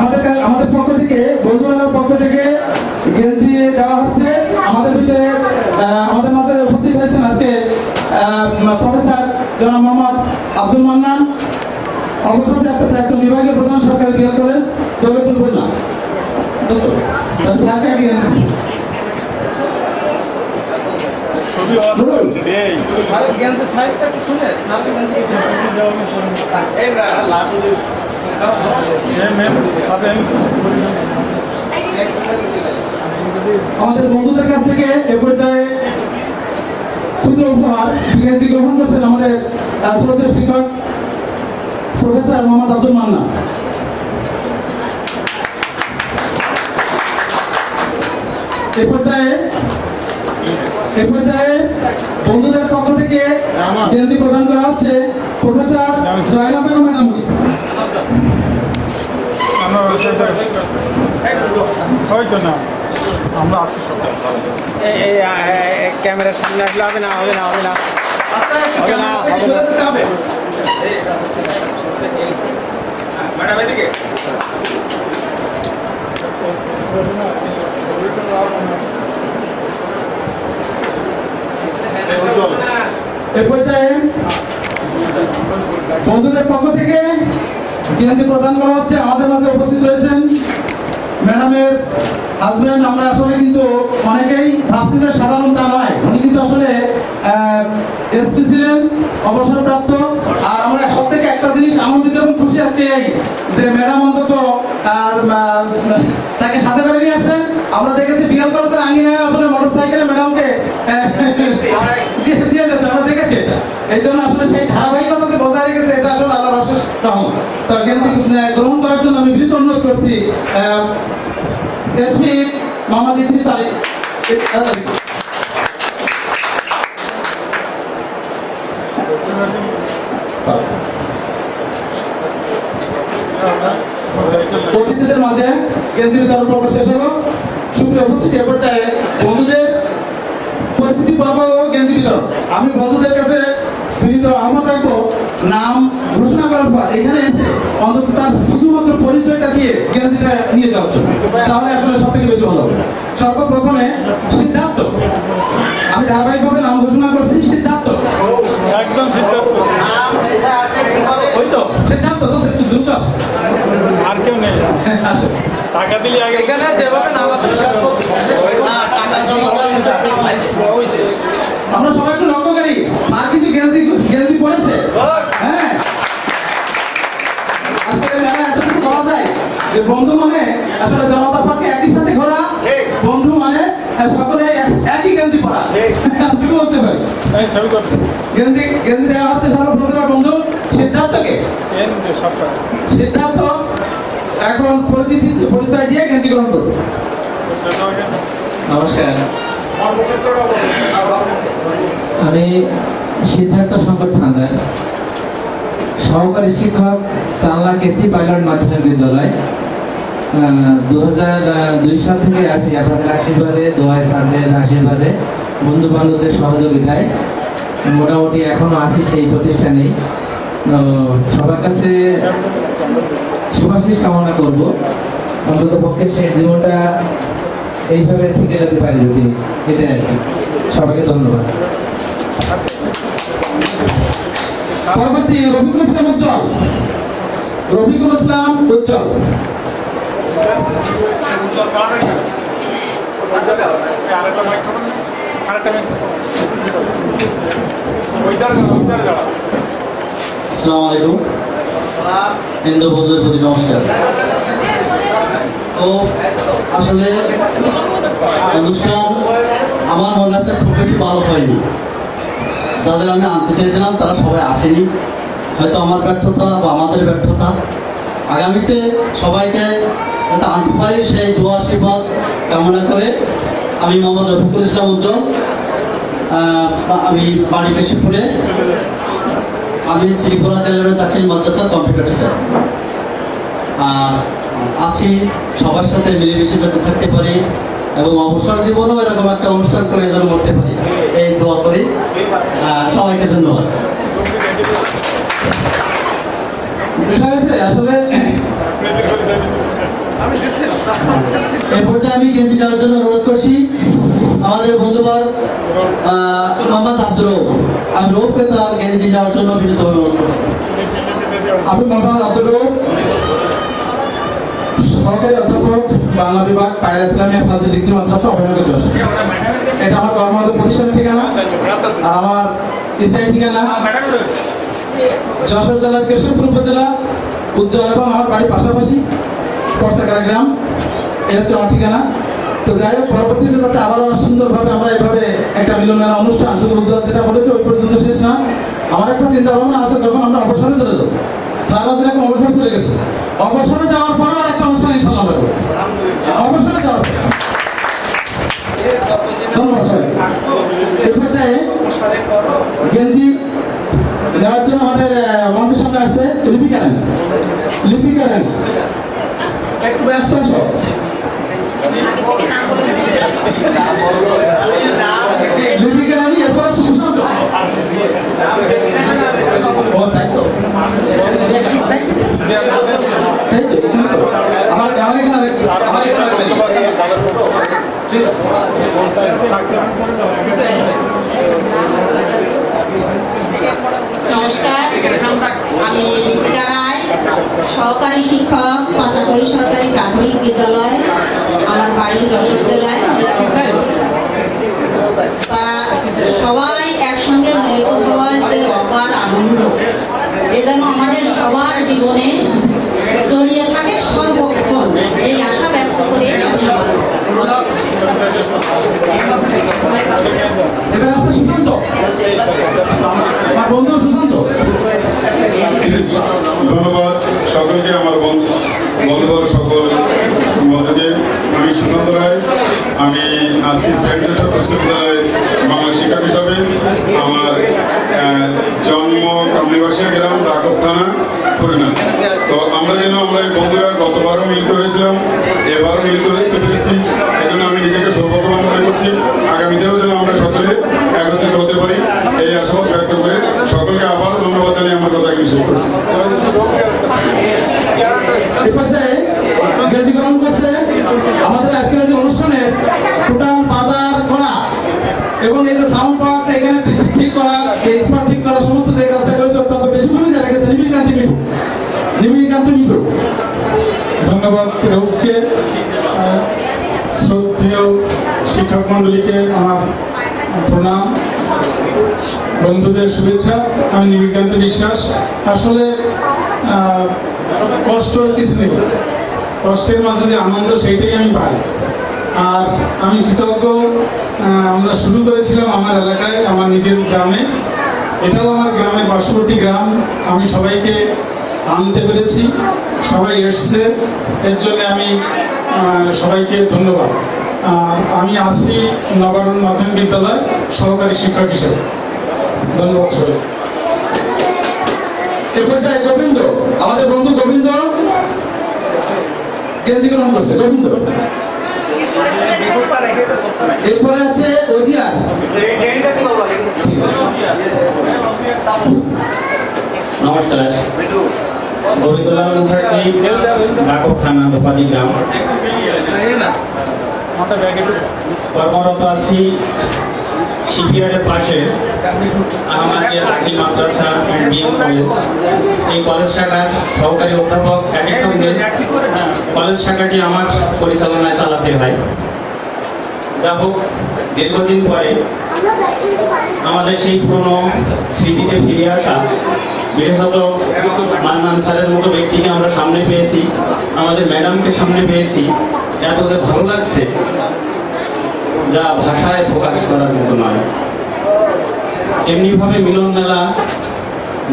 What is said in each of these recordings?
আমাদের আমাদের পক্ষ থেকে বন্ধুবান্ধব পক্ষ থেকে গেঞ্জি দেওয়া হচ্ছে। আমাদের ভিতরে আমাদের মাঝে উপস্থিত হয়েছেন আজকে প্রফেসর জনাব মোহাম্মদ আব্দুল মান্নান অবসরপ্রাপ্ত প্রাক্তন বিভাগীয় প্রধান সরকারি বিহার কলেজ জগৎপুর বললাম আগে গেঞ্জি আমাদের বন্ধুদের কাছ থেকে এ পর্যায়ে ক্ষুদ্র উপহার বিজ্ঞানী গ্রহণ করছেন আমাদের শ্রদ্ধেয় শিক্ষক প্রফেসর মোহাম্মদ আব্দুল মান্না। এ পর্যায়ে এ পর্যায়ে বন্ধুদের গেঞ্জি প্রদান করা হচ্ছে প্রফেসর জয়না বেগম ম্যাডামকে আমরা হয়তো না। আমরা আছি সব। ক্যামেরার সামনে আসলে হবে না হবে না হবে না। হবে না হবে না। বন্ধুদের পক্ষ থেকে গেঞ্জি প্রদান করা হচ্ছে, আমাদের মাঝে উপস্থিত রয়েছেন। ম্যাডামের হাজব্যান্ড আমরা আসলে কিন্তু অনেকেই ভাবছি যে সাধারণ তা নয়। উনি কিন্তু আসলে এসপি ছিলেন, অবসরপ্রাপ্ত। আর আমরা সব থেকে একটা জিনিস আনন্দিত এবং খুশি আজকে এই যে ম্যাডাম অন্তত তাকে সাথে করে নিয়ে আসছেন। আমরা দেখেছি বিহার কলেজের আঙিনায় আসলে মোটর সাইকেলে ম্যাডামকে দিয়ে দিয়ে যেতে আমরা এই জন্য আসলে সেই ধারাবাহিকতা বজায় রেখেছে, এটা আসলে আল্লাহর অশেষ রহমত। তো গেঞ্জি গ্রহণ করার জন্য আমি বিনীত অনুরোধ করছি এসপি মোহাম্মদ ইদ্রিস আলী। অতিথিদের মাঝে গেঞ্জি বিতরণ পর্ব শেষ হলো। সুপ্রিয় উপস্থিতি, এ পর্যায়ে বন্ধুদের পরিস্থিতি পর্ব ও গেঞ্জি বিতরণ আমি বন্ধুদের কাছে বিনীত আহ্বান রাখব নাম ঘোষণা করার পর এখানে এসে অন্তত তার শুধুমাত্র পরিচয়টা দিয়ে গেঞ্জিটা নিয়ে যাওয়ার জন্য। তাহলে আসলে সব থেকে বেশি ভালো হবে। সর্বপ্রথমে সিদ্ধার্থ। আমি ধারাবাহিকভাবে নাম ঘোষণা করছি সিদ্ধার্থ। একজন সিদ্ধার্থ। ওই তো সিদ্ধার্থ তো একটু দ্রুত আর কেউ নেই। আসো। টাকা দিলে আগে। এখানে যেভাবে নাম আছে আমরা সবাই একটু লক্ষ্য করি মা কিন্তু গেঞ্জি গেঞ্জি পড়েছে হ্যাঁ আজকে মেলা এতটুকু বলা যায় যে বন্ধু মানে আসলে জনতা পার্কে একই সাথে ঘোরা। বন্ধু মানে সকলে একই গেঞ্জি পরা। এতটুকু বলতে পারি। এই করতে গেঞ্জি গেঞ্জি দেওয়া হচ্ছে সর্বপ্রথমে বন্ধু। সিদ্ধার্থকে সিদ্ধার্থ এখন পরিস্থিতি পরিচয় দিয়ে গেঞ্জি গ্রহণ করছে। নমস্কার। আমি সিদ্ধার্থ শঙ্কর থানাদার। সহকারী শিক্ষক চাল্লা কেসি পাইলট মাধ্যমিক বিদ্যালয়। দু দুই সাল থেকে আছি। আপনাদের আশীর্বাদে দোয়াই স্যারদের আশীর্বাদে বন্ধু বান্ধবদের সহযোগিতায়। মোটামুটি এখনও আছি সেই প্রতিষ্ঠানেই। সবার কাছে সুভাষিস কামনা করব। অন্তত পক্ষে সেই জীবনটা এইভাবে থেকে যেতে পারি যদি এটাই আর কি। সবাইকে ধন্যবাদ। পরবর্তী রফিকুল ইসলাম উজ্জ্বল। রফিকুল ইসলাম উজ্জ্বল। নমস্কার। তো আসলে অনুষ্ঠান আমার মনে আছে খুব বেশি ভালো হয়নি। যাদের আমি আনতে চেয়েছিলাম তারা সবাই আসেনি। হয়তো আমার ব্যর্থতা বা আমাদের ব্যর্থতা। আগামীতে সবাইকে যাতে আনতে পারি সেই দোয়া আশীর্বাদ কামনা করে আমি মোহাম্মদ রফিকুল ইসলাম উজ্জ্বল আমি বাড়ি কেশিপুরে আমি শ্রীপুরা গ্যালারি দাখিল মাদ্রাসার কম্পিউটার টিচার আছি, সবার সাথে মিলেমিশে যাতে থাকতে পারি এবং অবসর জীবনেও এরকম একটা অনুষ্ঠান করে যেন করতে পারি। এই দোয়া করি। সবাইকে ধন্যবাদ। আসলে প্রেজেন্ট করে আমি গেঞ্জি নেওয়ার জন্য অনুরোধ করছি। আমাদের বন্ধুবার মোহাম্মদ আব্দুর রৌফ আমি রৌফকে তার গেঞ্জি নেওয়ার জন্য বিনীতভাবে অনুরোধ করছি। আপনি মোহাম্মদ রউফ, সহকারী অধ্যাপক বাংলা বিভাগ পায়রা ইসলামিয়া ফাজি ডিগ্রি মাদ্রাসা অভিনয় যশ এটা আমার কর্মরত প্রতিষ্ঠানের ঠিকানা। আর আমার স্থায়ী ঠিকানা যশোর জেলার কেশবপুর উপজেলা উজ্জ্বল এবং আমার বাড়ির পাশাপাশি। করসাকারা গ্রাম? এটা হচ্ছে আমার ঠিকানা। তো যাই হোক, পরবর্তীতে যাতে আবারও সুন্দরভাবে আমরা এভাবে একটা মিলনের অনুষ্ঠান শুধু উজ্জ্বল যেটা বলেছে, ওই পর্যন্ত শেষ না। আমার একটা চিন্তা ভাবনা আছে, যখন আমরা অবসরে চলে যাব। সারা যেরকম অবসরে চলে গেছে। অবসরে যাওয়ার পর আর একটা অনুষ্ঠান ইনশাল্লাহ আমরা। অবসরে যাওয়ার গেঞ্জি নেওয়ার জন্য আমাদের মঞ্চের সামনে আসছে লিপি কারেন। লিপি কারেন। একটু ব্যস্ত আছো লিপি কারেন এরপর আছে সুশান্ত ও তাই তো তাই তো তাই তো এখানে তো। আমার আমার এখানে আরেকটু- আমার এখানে আরেকটু। ঠিক আছে নমস্কার আমি দীপিকা রায় সহকারী শিক্ষক পাচাকড়ি সরকারি প্রাথমিক বিদ্যালয় আমার বাড়ি যশোর জেলায় তা সবাই একসঙ্গে মিলিত হওয়ার যে অপার আনন্দ এ যেন আমাদের সবার জীবনে জড়িয়ে থাকে সর্বক্ষণ এই আশা ব্যক্ত করে আমি আমার এবার আছে সুশান্ত আমার বন্ধু সুশান্ত ধন্যবাদ সকলকে আমার বন্ধু বন্ধুবর সকল বন্ধুকে আমি সুশান্ত রায় আমি আছি সেন্ট জোসেফ উচ্চ বিদ্যালয়ের বাংলা শিক্ষক হিসাবে আমার আহ, জন্ম কামলিবাসিয়া গ্রাম দাকব থানা খুলনা তো আমরা যেন আমরা এই বন্ধুরা গতবারও মিলিত হয়েছিলাম এবারও মিলিত হতে পেরেছি এই জন্য আমি নিজেকে সৌভাগ্যবান মনে করছি আগামীতেও যেন আমরা সকলে একত্রিত হতে পারি এই আশাবাদ ব্যক্ত করে সকলকে আবারও ধন্যবাদ জানিয়ে আমার কথা এখানে শেষ করছি এই পর্যায়ে গেঞ্জি গ্রহণ করছে আমাদের আজকের যে অনুষ্ঠানে টোটাল বাজার করা এবং এই যে সাউন্ড বক্স এখানে ঠিক- ঠিক করা এই স্পট ঠিক করা সমস্ত যে কাজটা করেছে অত্যন্ত বেশি ভূমিকা রেখেছে নিবিড় কান্তি মিঠু নিবিড় কান্তি মিঠু ধন্যবাদ রৌফকে আহ, শ্রদ্ধেয় শিক্ষক মণ্ডলীকে আমার প্রণাম, বন্ধুদের শুভেচ্ছা। আমি নিবিকান্ত বিশ্বাস। আসলে কষ্টর কিছু নেই। কষ্টের মাঝে যে আনন্দ, সেইটাই আমি পাই। আর আমি কৃতজ্ঞ আমরা শুরু করেছিলাম আমার এলাকায়, আমার নিজের গ্রামে। এটাও আমার গ্রামের পার্শ্ববর্তী গ্রাম। আমি সবাইকে আনতে পেরেছি। সবাই এসছে। এর জন্য আমি সবাইকে ধন্যবাদ। আমি আছি নবারুণ মাধ্যমিক বিদ্যালয় সহকারী শিক্ষক হিসেবে। ধন্যবাদ সবাই এই পর্যায়ে গোবিন্দ, আমাদের বন্ধু গোবিন্দ। গ্রহণ করছে? গোবিন্দ। এরপরে আছে ওজিয়ার। নমস্কার। গোবিন্দলাল মুখার্জি ডাকক থানা দোপাদি গ্রাম। কর্মরত আছি শিপিয়ার্ডের পাশে আমাদের আকিল মাদ্রাসা কলেজ এই কলেজ শাখার সহকারী অধ্যাপক একই সঙ্গে কলেজ শাখাটি আমার পরিচালনায় চালাতে হয়। যা হোক, দীর্ঘদিন পরে আমাদের সেই পুরনো স্মৃতিতে ফিরে আসা বিশেষত মান্নান স্যারের মতো ব্যক্তিকে আমরা সামনে পেয়েছি, আমাদের ম্যাডামকে সামনে পেয়েছি। এত যে ভালো লাগছে, যা ভাষায় প্রকাশ করার মতো নয়। এমনিভাবে মিলন মেলা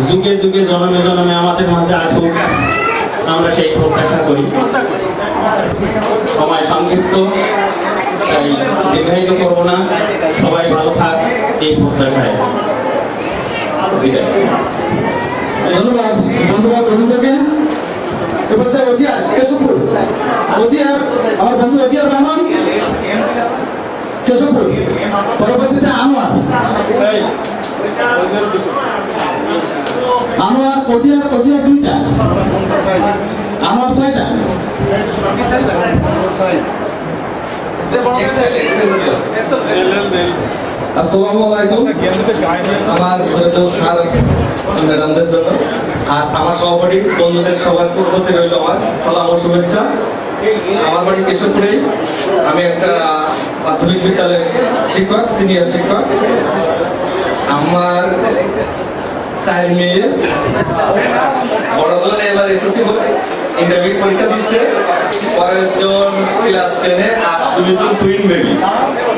যুগে যুগে জনমে জনমে আমাদের মাঝে আসুক, আমরা সেই প্রত্যাশা করি। সময় সংক্ষিপ্ত, তাই দীর্ঘায়িত করব না। সবাই ভালো থাক এই প্রত্যাশায়। বিদায়। ধন্যবাদ ধন্যবাদ গোবিন্দকে এ পর্যায়ে ওজিয়ার কেশবপুর। ওজিয়ার আমার বন্ধু ওজিয়ার রহমান। কেশবপুর। পরবর্তীতে আনোয়ার। আনোয়ার কোচিয়ার কোচিয়ার দুইটা। আনোয়ার ছয়টা। আসসালামু আলাইকুম। আমার শ্রদ্ধেয় স্যার ম্যাডামদের জন্য। আর আমার সহপাঠী বন্ধুদের সবার প্রতি রইল আমার। সালাম ও শুভেচ্ছা। আমার বাড়ি কেশবপুরে আমি একটা প্রাথমিক বিদ্যালয়ের শিক্ষক সিনিয়র শিক্ষক। আমার চার মেয়ে বড়জন এবার এসএসসি ইন্টারমিডিয়েট পরীক্ষা দিচ্ছে। পরের জন ক্লাস টেনে আর দুইজন টুইন বেবি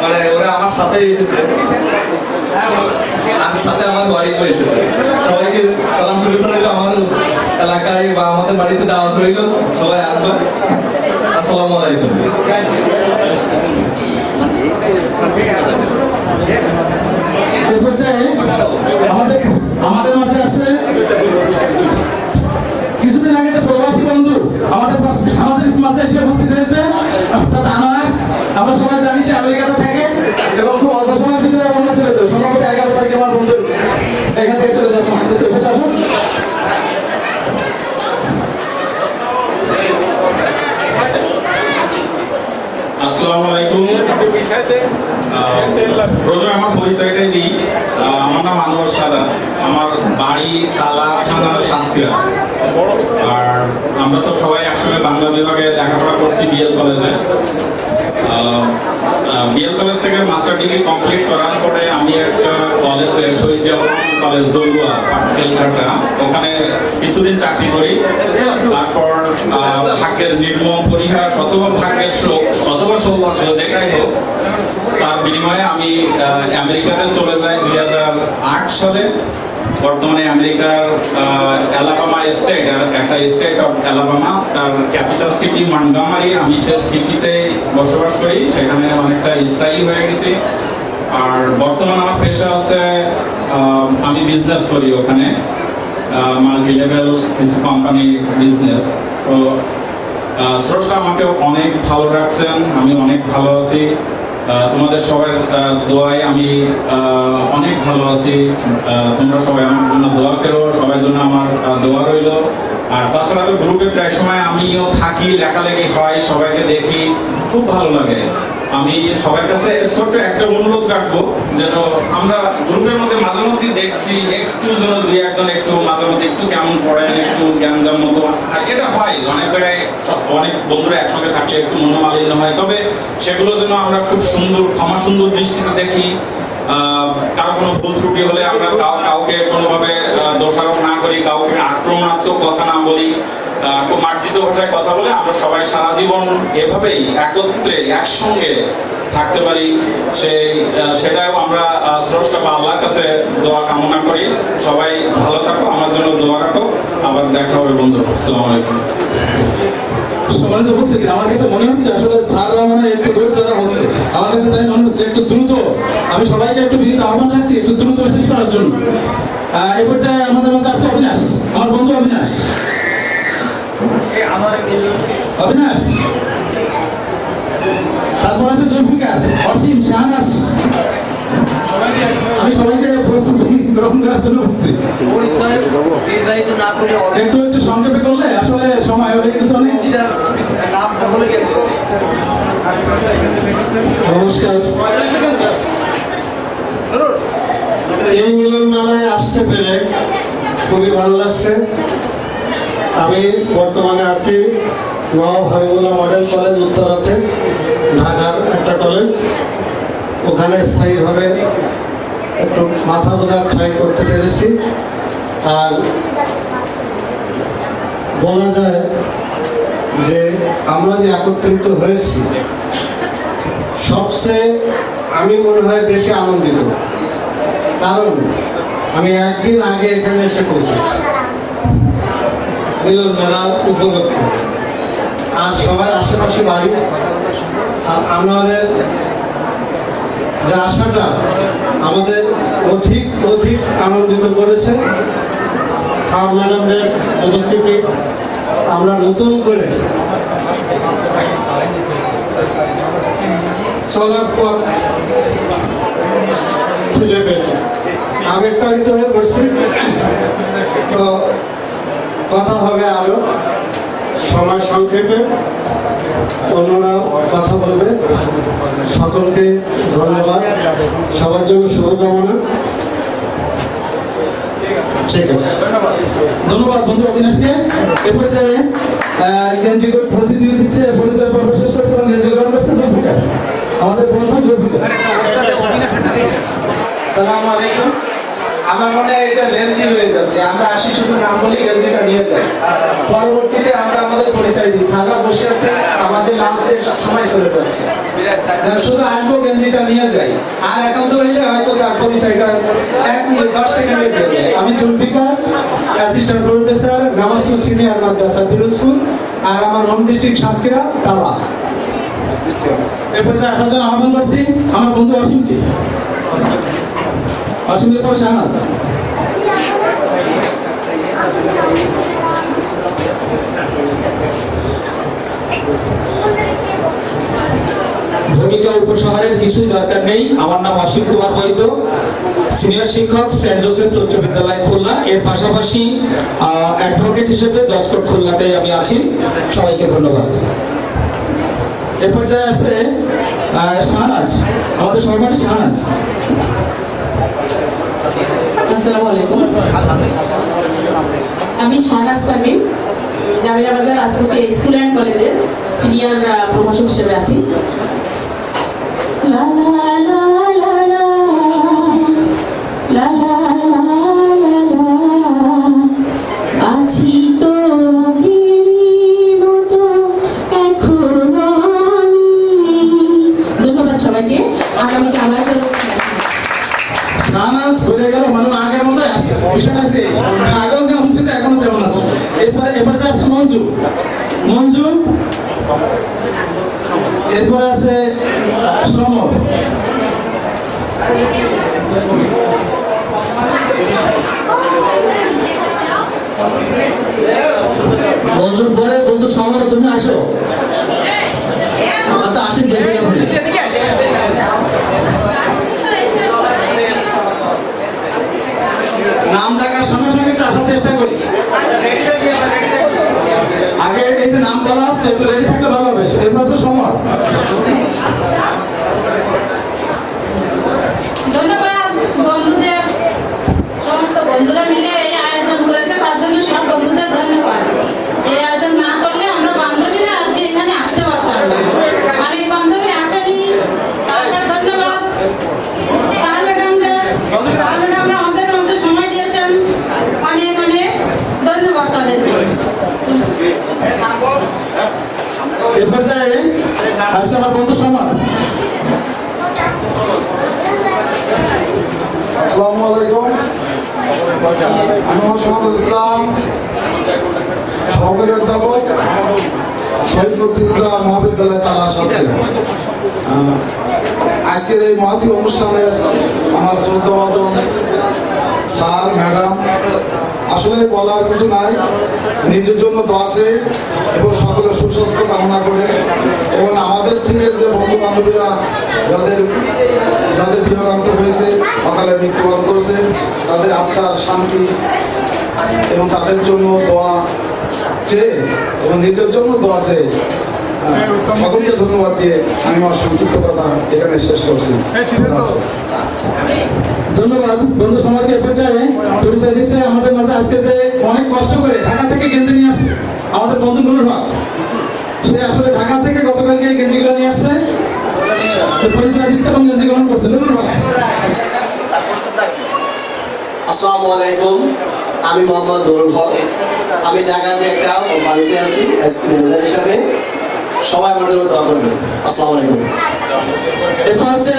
মানে ওরা আমার সাথেই এসেছে। আর সাথে আমার ওয়াইফও এসেছে। সবাইকে সালাম শুভেচ্ছা রইল আমার এলাকায় বা আমাদের বাড়িতে দাওয়াত রইল। সবাই আসবেন আসসালামু আলাইকুম। আমাদের মাঝে এসে উপস্থিত হয়েছে। অর্থাৎ আমার আমরা সবাই জানি সে আমেরিকাতে থাকে এবং খুব অল্প সময়ের ভিতরে আমরা চলে যাবে এখান থেকে চলে যাওয়ার সময়। হয়েছে। আসসালামু আলাইকুম। প্রথমে আমার পরিচয়টাই আমার নাম আনোয়ার সাদা আমার বাড়ি তালা থানা সাতক্ষীরা। আর আমরা তো সবাই একসঙ্গে বাংলা বিভাগে লেখাপড়া করছি, বিএল কলেজে। বিএল কলেজ থেকে মাস্টার ডিগ্রি কমপ্লিট করার পরে আমি একটা কলেজে শহীদ জামান কলেজ দলুয়া পাটকেলঘাটা ওখানে কিছুদিন চাকরি করি। তারপর ভাগ্যের নির্মম পরিহাস অথবা ভাগ্যের শোক অথবা সৌভাগ্য, যেটাই হোক, তার বিনিময়ে আমি আমেরিকাতে চলে যাই দুই হাজার আট সালে। বর্তমানে আমেরিকার অ্যালাবামা স্টেট একটা স্টেট অফ অ্যালাবামা তার ক্যাপিটাল সিটি মন্টগামারি আমি সে সিটিতে বসবাস করি, সেখানে অনেকটা স্থায়ী হয়ে গেছি। আর বর্তমান আমার পেশা আছে আমি বিজনেস করি ওখানে। মাল্টি লেভেল কিছু কোম্পানি বিজনেস তো স্রষ্টা আমাকে অনেক ভালো রাখছেন, আমি অনেক ভালো আছি। তোমাদের সবাই দোয়ায় আমি অনেক ভালো আছি। তোমরা সবাই আমার জন্য দোয়া করো, সবার জন্য আমার দোয়া রইল। আর তাছাড়া তো গ্রুপে প্রায় সময় আমিও থাকি, লেখালেখি হয়, সবাইকে দেখি, খুব ভালো লাগে। আমি সবার কাছে ছোট্ট একটা অনুরোধ রাখব, যেন আমরা গ্রুপের মধ্যে মাঝে মধ্যে দেখছি, একটু যেন দুই একজন একটু মাঝে মধ্যে একটু কেমন পড়েন, একটু জ্ঞানজাম মতো এটা হয়, অনেক জায়গায় অনেক বন্ধুরা একসঙ্গে থাকলে একটু মনোমালিন্য হয়, তবে সেগুলো যেন আমরা খুব সুন্দর, ক্ষমা সুন্দর দৃষ্টিতে দেখি। কারও কোনো ভুল ত্রুটি হলে আমরা কাউ- কাউকে কোনোভাবে দোষারোপ না করি, কাউকে কথা না বলি খুব মার্জিত ভাষায় কথা বলে আমরা সবাই সারা জীবন এভাবেই একত্রে, একসঙ্গে থাকতে পারি। সেই সেটাও আমরা স্রষ্টা বা আল্লাহর কাছে দোয়া কামনা করি। সবাই ভালো থাকো, আমার জন্য দোয়া রাখো। আবার দেখা হবে, বন্ধু। আসসালামু আলাইকুম। সমাজ উপস্থিতি। আমার কাছে মনে হচ্ছে আসলে স্যাররা মানে একটু দূর যারা হচ্ছে। আমার কাছে তাই মনে হচ্ছে একটু দ্রুত। আমি সবাইকে একটু বিনীত আহ্বান রাখছি, একটু দ্রুত শেষ করার জন্য। এই পর্যায়ে আমাদের মাঝে আছে অবিনাশ। আমার বন্ধু অবিনাশ। অবিনাশ। তারপর আছে জয়ফিকার অসীম শাহনাজ। আমি সবাইকে প্রস্তুতি গ্রহণ করার জন্য বলছি। একটু একটু সংক্ষেপে করলে আসলে সময় হয়ে গেছে অনেক। নমস্কার। এই মিলন মেলায় আসতে পেরে খুবই ভালো লাগছে। আমি বর্তমানে আছি নবাব হাবিবুল্লাহ মডেল কলেজ উত্তরাতে, ঢাকার একটা কলেজ। ওখানে স্থায়ীভাবে একটু মাথা বোঝার ট্রাই করতে পেরেছি। আর বলা যায় যে আমরা যে একত্রিত হয়েছি, সবচেয়ে আমি মনে হয় বেশি আনন্দিত। কারণ আমি একদিন আগে এখানে এসে পৌঁছেছি। মিলন মেলার উপলক্ষে। আর সবার আশেপাশে বাড়ি আর আমাদের যে আশাটা আমাদের অধিক অধিক আনন্দিত করেছে। স্যার ম্যাডামদের উপস্থিতি আমরা নতুন করে চলার পথ খুঁজে পেয়েছি আবেগতাড়িত হয়ে পড়ছি। তো কথা হবে আরও। সময় সংক্ষেপে। অন্যরা কথা বলবে। সকলকে ধন্যবাদ। সবার জন্য শুভকামনা। ঠিক আছে। ধন্যবাদ বন্ধু অবিনাশকে। এরপরে যে গেঞ্জি পরিচিতি দিচ্ছে পরিচয় পর্ব আমাদের বন্ধু আমার মনে হয় এটা লেন্দি হয়ে যাচ্ছে। আমরা আসি শুধু নাম বলি গেঞ্জিটা নিয়ে যাই। পরবর্তীতে আমরা আমাদের পরিচয় দিই। সারা বসে আছে আমাদের লাঞ্চে সময় চলে যাচ্ছে। শুধু আসব গেঞ্জিটা নিয়ে যাই। আর একান্ত হইলে হয়তো তার পরিচয়টা এক মিনিট, দশ সেকেন্ডে আমি Zulfikar assistant professor Namajpur senior madrasa Pirojpur আর আমার হোম ডিস্ট্রিক্ট সাতক্ষীরা, তালা। এরপরে আপনার জন্য আহ্বান করছি, আমার বন্ধু অসীমকে। অসীমের পর ভূমিকা উপসংহারের কিছুই দরকার নেই। আমার নাম অসীম কুমার বৈদ্য, সিনিয়র শিক্ষক, সেন্ট জোসেফ উচ্চ বিদ্যালয় খুলনা। এর পাশাপাশি অ্যাডভোকেট হিসেবে জজকোট খুলনাতে আমি আছি। সবাইকে ধন্যবাদ। এ পর্যায়ে আছে শাহনাজ, আমাদের সহপাঠী শাহনাজ। আসসালামু আলাইকুম। আমি শাহনাজ পারভিন জামিলা বাজার রাজপুতি স্কুল অ্যান্ড কলেজের সিনিয়র প্রমোশন হিসেবে আছি। লা লা লা, মঞ্জু এরপরে আছে সমর। বন্ধুর পরে বন্ধু সমাগত তুমি আসো। আসেন দেখে নাম ডাকার সঙ্গে সঙ্গে একটু আসার চেষ্টা করি। আগে এই যে নাম বলা আছে একটু রেডি থাকলে ভালো এর হচ্ছে সমর ধন্যবাদ বন্ধুদের সমস্ত বন্ধুরা মিলে এই আয়োজন করেছে তার জন্য সব বন্ধুদের ধন্যবাদ এই আয়োজন না করলে আমরা বান্ধবীরা আজকে এখানে আসতে পারতাম না অনেক বান্ধবী আসেনি তারপরে ধন্যবাদ স্যার ম্যাডামদের স্যার ম্যাডামরা আমাদের মধ্যে সময় দিয়েছেন অনেক অনেক ধন্যবাদ তাদেরকে এ পর্যায়ে আসছে আমার বন্ধু আলাইকুম। আমি ইসলাম মুক্তিযোদ্ধা মহাবিদ্যালয় তালা আজকের এই মহতি অনুষ্ঠানের আমার শ্রদ্ধাবাদন স্যার, ম্যাডাম আসলে বলার কিছু নাই নিজের জন্য তো আছে এবং সকলের সুস্বাস্থ্য কামনা করে এবং আমাদের থেকে যে বন্ধু বান্ধবীরা যাদের যাদের বিয়োগান্ত হয়েছে অকালে মৃত্যুবরণ করছে তাদের আত্মার শান্তি এবং তাদের জন্য দোয়া চেয়ে এবং নিজের জন্য দোয়া চেয়ে সকলকে ধন্যবাদ দিয়ে আমি আমার সংক্ষিপ্ত কথা এখানে শেষ করছি হাফেজ। ধন্যবাদ। বন্ধু সমাজকে পর্যায়ে পরিচয় দিচ্ছে। আমাদের মাঝে আজকে যে অনেক কষ্ট করে ঢাকা থেকে গেঞ্জি নিয়ে আসছে আমাদের বন্ধু নুরুল হক। সে আসলে ঢাকা থেকে গতকালকে গেঞ্জিগুলো নিয়ে আসছে। পরিচয় দিচ্ছে এবং গেঞ্জি গ্রহণ করছে। আসসালামু আলাইকুম। আমি মোহাম্মদ নুরুল হক। আমি ঢাকাতে একটা বাড়িতে আছি এসপি ম্যানেজার হিসাবে সবাই জন্য দোয়া করবেন। আসসালামু আলাইকুম। এরপর হচ্ছে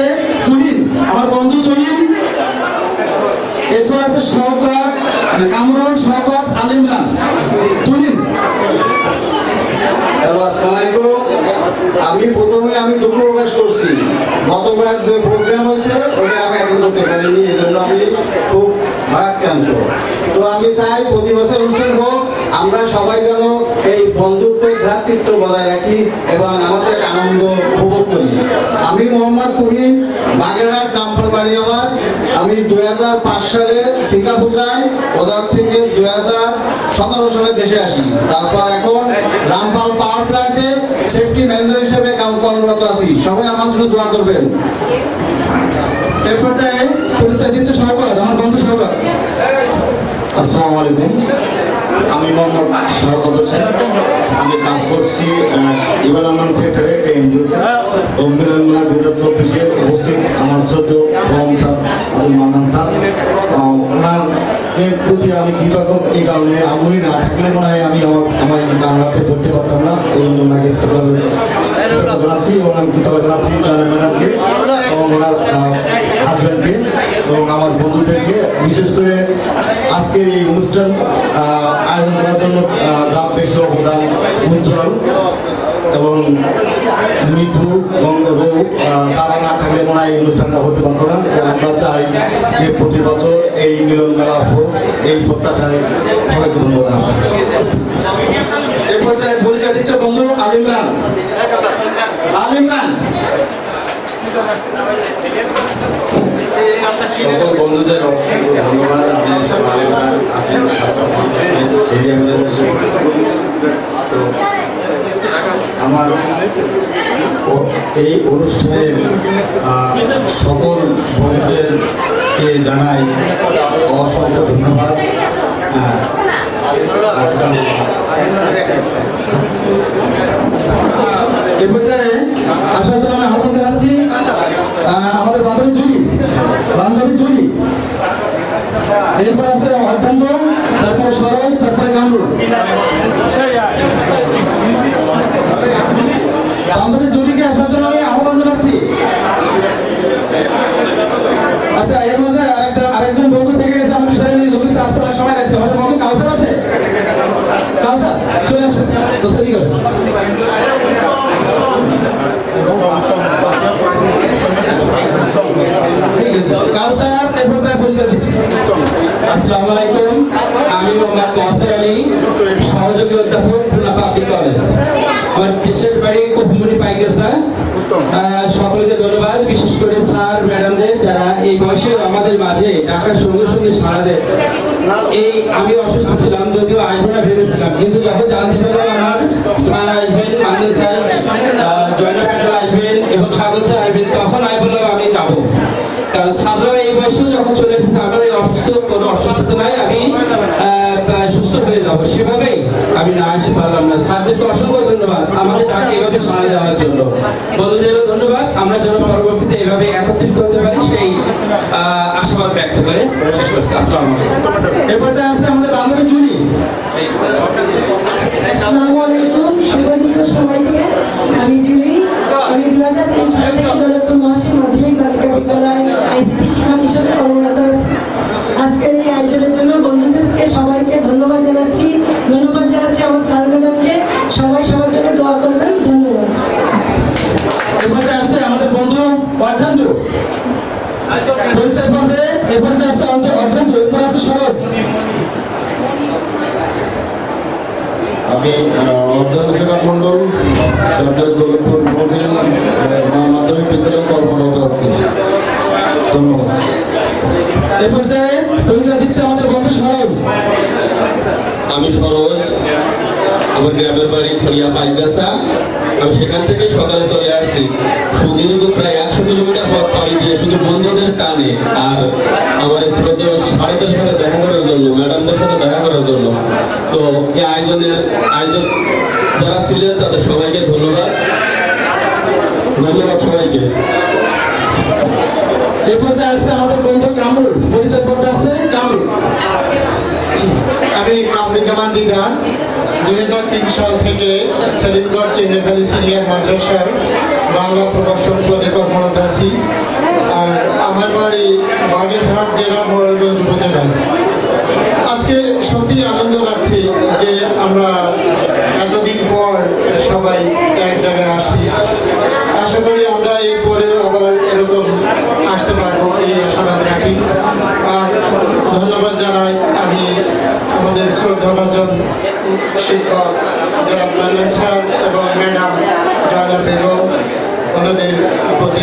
তুহিন আমার বন্ধু তুহিন। এরপর আছে শওকত, কামরুল, শওকত, আল আলাইকুম আমি প্রথমে আমি দুঃখ প্রকাশ করছি। গতবার যে প্রোগ্রাম হয়েছে ওটা আমি অ্যাটেন্ড করতে পারিনি, এই আমি খুব ভারাক্রান্ত। তো আমি চাই প্রতি বছর অনুষ্ঠান হোক, আমরা সবাই যেন এই ভ্রাতৃ ভ্রাতৃত্ব বজায় রাখি এবং আমাদের আনন্দ উপভোগ করি। আমি মোহাম্মদ তুহিন, বাগেরহাট নামফল বাড়ি আমার। আমি দুই হাজার পাঁচ সালে সিঙ্গাপুর যাই, ওদের থেকে দুই হাজার সতেরো সালে দেশে আসি। তারপর এখন রামপাল পাওয়ার প্ল্যান্টে সেফটি ম্যানেজার হিসেবে কাম কর্মরত আছি। সবাই আমার জন্য দোয়া করবেন। এরপর পর্যায়ে পরিচয় দিচ্ছে সহকার, আমার বন্ধু সহকার। আসসালামু আলাইকুম। আমি মোহাম্মদ সরকত হোসেন। আমি কাজ করছি ডেভেলপমেন্ট সেক্টরে একটা অভিনন্দন উপস্থিত আমার সদ্য স্যার মান্নান স্যার প্রতি আমি এই কারণে না থাকলে মনে হয় আমি আমার আমার বাংলাতে পড়তে পারতাম না। এই জন্য ওনাকে জানাচ্ছি এবং কৃতজ্ঞ জানাচ্ছি ম্যাডামকে। ওনার হাজব্যান্ডকে এবং আমার বন্ধুদেরকে বিশেষ করে আজকের এই অনুষ্ঠান আয়োজন করার জন্য দাম বেশি অবদান উজ্জ্বল এবং রৌ আহ, তারা না থাকলে মনে হয় এই অনুষ্ঠানটা হতে পারতো না। আমরা চাই যে প্রতি বছর এই মিলন মেলা হোক এই প্রত্যাশায় সবাইকে ধন্যবাদ জানাচ্ছি। এ পর্যায়ে পরিচয় দিচ্ছে বন্ধু আল ইমরান আল ইমরান সকল বন্ধুদের অসংখ্য ধন্যবাদ। এরিয়া ম্যানেজার তো আমার এই অনুষ্ঠানের সকল বন্ধুদেরকে জানাই অসংখ্য ধন্যবাদ। এ পর্যায়ে আসার জন্য আমাদের বান্ধবী জুলি। বান্ধবী জুলি এরপর আছে অর্ধাঙ্গ তারপর সরস তারপরে কামরুল বান্ধবী জুলিকে আসার জন্য আহ্বান জানাচ্ছি। আচ্ছা এর মাঝে আরেকটা আরেকজন বন্ধু থেকে গেছে আমি সবাই নিয়ে জমিতে আসতে সময় লাগছে। আমাদের বন্ধু কাউসার আছে? কাউসার, চলে আসুন। তো সেদিকে আসুন ঠিক আছে কাউসার এ পর্যায়ে পরিচয় দিচ্ছি। আসসালামু আলাইকুম আমি মোহাম্মদ কাউসার আলী সহযোগী অধ্যাপক খুলনা পাবলিক কলেজ। আমার দেশের বাড়ি কপিলমুড়ি পাইগেসা সকলকে ধন্যবাদ বিশেষ করে স্যার ম্যাডামদের যারা এই বয়সে আমাদের মাঝে ডাকার সঙ্গে সঙ্গে দেয়। এই আমি অসুস্থ ছিলাম যদিও আসব না ভেবেছিলাম কিন্তু যখন জানতে পারলাম আমার স্যার আসবেন মান্দেন স্যার জয়না প্যাটেল আসবেন এবং সাগর স্যার আসবেন তখন আমি বললাম আমি যাব। কারণ সামনে এই বয়সে যখন চলে এসেছে আমার এই অসুস্থ কোনো অসুস্থতা নাই আমি সুস্থ হয়ে যাব। সেভাবেই আমি না আসতে পারলাম না। স্যারদেরকে অসংখ্য ধন্যবাদ। আমাদের তাকে এভাবে সাড়া দেওয়ার জন্য। বন্ধুদেরও ধন্যবাদ। আমরা যেন পরবর্তীতে এভাবে একত্রিত হতে পারি সেই আহ, আশাবাদ ব্যক্ত করে শেষ করছি। আসসালামু আলাইকুম। এ পর্যায়ে আছে আমাদের বান্ধবী জুলি। আসসালামু আলাইকুম। শুভদিন সবাইকে। আমি জুলি। আমি দু হাজার তিন সাল থেকে দৌলতপুর মহাশয় মাধ্যমিক বালিকা বিদ্যালয় আইসিটি শিক্ষক হিসেবে কর্মরত আছি। আজকের এই আয়োজনের জন্য বন্ধুদেরকে সবাইকে ধন্যবাদ জানাচ্ছি। ধন্যবাদ জানাচ্ছি আমার স্যার ম্যাডামকে। সবাই সবার জন্য দোয়া করবেন। ধন্যবাদ। এ পর্যায়ে আছে আমাদের বন্ধু অর্ধান্ধু পরিচয় পর্বে এ পর্যায়ে আছে আমাদের অর্ধান্ধু এরপর আছে সরস আমি অর্ধনাশিকা মন্ডল সরকারি দৌলতপুর মহসিন মাধ্যমিক বিদ্যালয়ে কর্মরত আছি। ধন্যবাদ। এ পর্যায়ে পরিচয় দিচ্ছে আমাদের বন্ধু সরস আমি সরোজ আমার গ্রামের বাড়ি ফলিয়া পাইকাসা আমি সেখান থেকে সকালে চলে আসছি। সুদীর্ঘ প্রায় কিলোমিটার পথ পাড়ি দিয়ে শুধু বন্ধুদের টানে আর আমার শ্রদ্ধেয় সাড়েদের সাথে দেখা করার জন্য, ম্যাডামদের সাথে দেখা করার জন্য। তো এই আয়োজনের আয়োজক যারা ছিলেন তাদের সবাইকে ধন্যবাদ। ধন্যবাদ সবাইকে। এ পর্যায়ে আছে আমাদের বন্ধু কামরুল। পরিচয় পর্বে আছে কামরুল। আমি কামরুজ্জামান দিদার, দুই হাজার তিন সাল থেকে সেলিমগড় চেঙ্গাখালী সিনিয়র মাদ্রাসার বাংলা প্রকাশন পদে কর্মরত আর আমার বাড়ি বাগেরহাট জেলা মোরালগঞ্জ উপজেলায় আজকে সত্যি আনন্দ লাগছে যে আমরা এতদিন পর সবাই এক জায়গায় আসছি আশা করি আমরা এরপরে আবার এরকম আসতে পারব এই আশাবাদ রাখি আর ধন্যবাদ জানাই আমি আমাদের শ্রদ্ধাভাজন শিক্ষক জনাব নন্দন স্যার এবং ম্যাডাম জানা বেগম ওনাদের প্রতি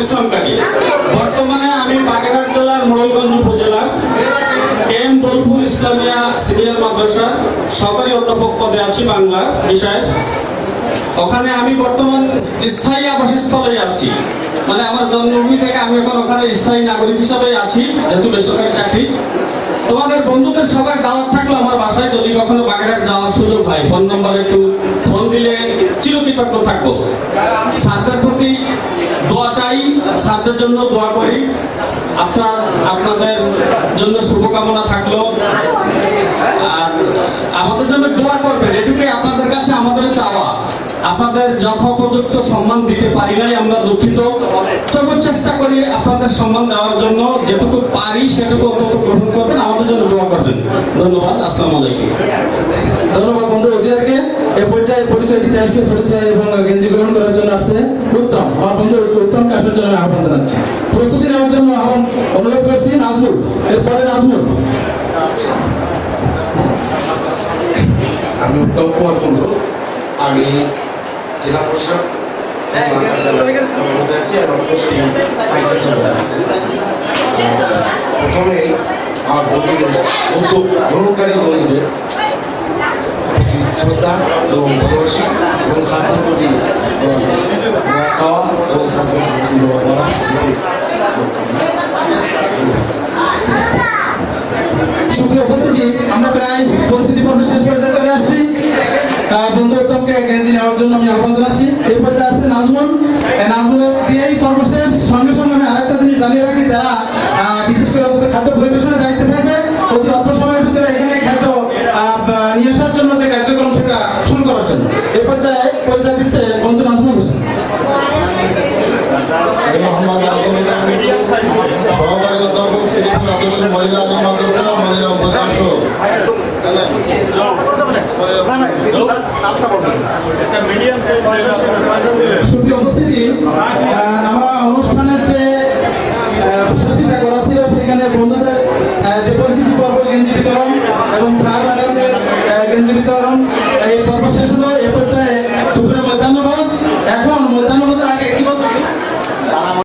গ্রাম ইসলামকাটি বর্তমানে আমি বাগেরহাট জেলার মোড়লগঞ্জ উপজেলার এম দলপুর ইসলামিয়া সিনিয়র মাদ্রাসা সরকারি অধ্যাপক পদে আছি বাংলা বিষয়। ওখানে আমি বর্তমান স্থায়ী আবাসস্থলে আছি। মানে আমার জন্মভূমি থেকে আমি এখন ওখানে স্থায়ী নাগরিক হিসাবে আছি, যেহেতু বেসরকারি চাকরি। তোমাদের বন্ধুদের সবাই দাওয়াত থাকল আমার বাসায়, যদি কখনো বাগেরহাট যাওয়ার সুযোগ হয়, ফোন নাম্বার একটু ফোন দিলে চিরকৃতজ্ঞ থাকব। স্যারদের প্রতি দোয়া চাই, স্যারদের জন্য দোয়া করি। আপনার, আপনাদের জন্য শুভকামনা থাকল। আমাদের জন্য দোয়া করবেন, এটুকুই আপনাদের কাছে আমাদের চাওয়া। আপনাদের যথোপযুক্ত সম্মান দিতে পারি নাই আমরা দুঃখিত। তবু চেষ্টা করি আপনাদের সম্মান দেওয়ার জন্য, যেটুকু পারি সেটুকু অন্তত গ্রহণ করবেন। আমাদের জন্য দোয়া করবেন। ধন্যবাদ, আসসালামু আলাইকুম। ধন্যবাদ বন্ধু, ওজিয়ারকে। আসছে পরিচয় এবং গেঞ্জি গ্রহণ করার জন্য আসছে উত্তম আমার বন্ধু উত্তমকে আপনার জন্য আমি আহ্বান জানাচ্ছি প্রস্তুতি নেওয়ার জন্য আহ্বান অনুরোধ করছি নাজমুল এরপরে নাজমুল আমি উত্তম কুমার কুণ্ডু আমি জেলা প্রশাসক আছি প্রথমে আমার বন্ধুদের উদ্যোগ গ্রহণকারী বন্ধুদের শ্রদ্ধা এবং ভালোবাসি এবং সাহায্যের প্রতি খাওয়া এবং তাদের প্রতি করা সুপ্রিয় আমরা প্রায় পরিস্থিতি শেষ পর্যায়ে পাশে মহিলা আলী মাদ্রাসা মনিরাম প্রকাশ আমরা অনুষ্ঠানের যে সূচিটা করা ছিল, সেখানে বন্ধুদের যে পরিচিতি পর্ব, গেঞ্জি বিতরণ এবং সার গেঞ্জি বিতরণ, এই পর্ব শেষ হলো। এ পর্যায়ে